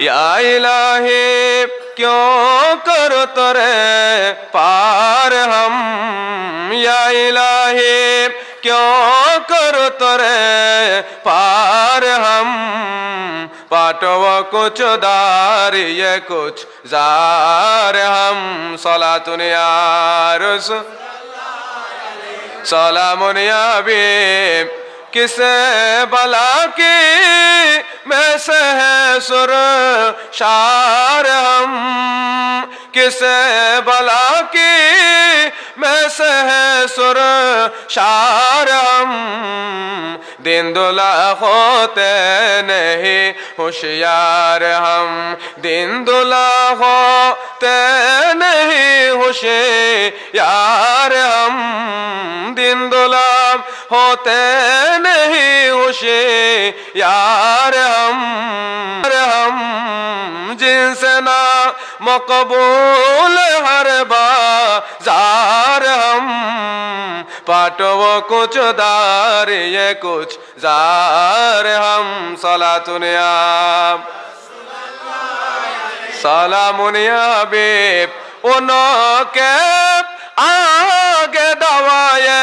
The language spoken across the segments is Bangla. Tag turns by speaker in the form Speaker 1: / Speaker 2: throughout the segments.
Speaker 1: या इलाही क्यों करो तोरे पार हम या इलाही क्यों करो तोरे पार हम पाटो कुछ दार ये कुछ जार हम सला यार सलामुन या हबीब किसे बला की में से है सुर शार हम किसे बला की में से है सुर शार दिन दुला होते नहीं होशियार हम। दिन दुला होते नहीं होशियार हम। दिन दुला होते नहीं होशियार हम हम जिनसे ना मकबूल हर बाजार हम पाटो वो कुछ दार ये कुछ जार हम सला तुनिया সালামুনিয়া বেব ওনকে আগে দাওয়ায়ে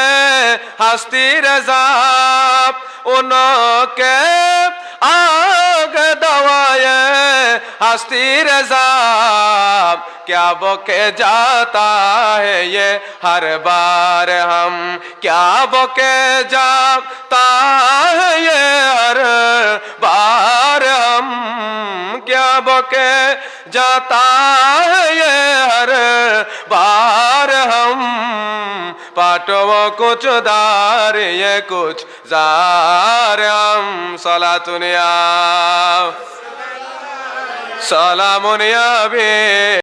Speaker 1: হাস্তির জাপ ওনকে আগে দাওয়ায়ে হাস্তির জাপ क्या बोके जाता है ये हर बार हम क्या बोके जाता है ये हर बार हम क्या बोके जाता है ये हर बार हम पाटो कुछ दार ये कुछ जार हम সালামুন ইয়াবে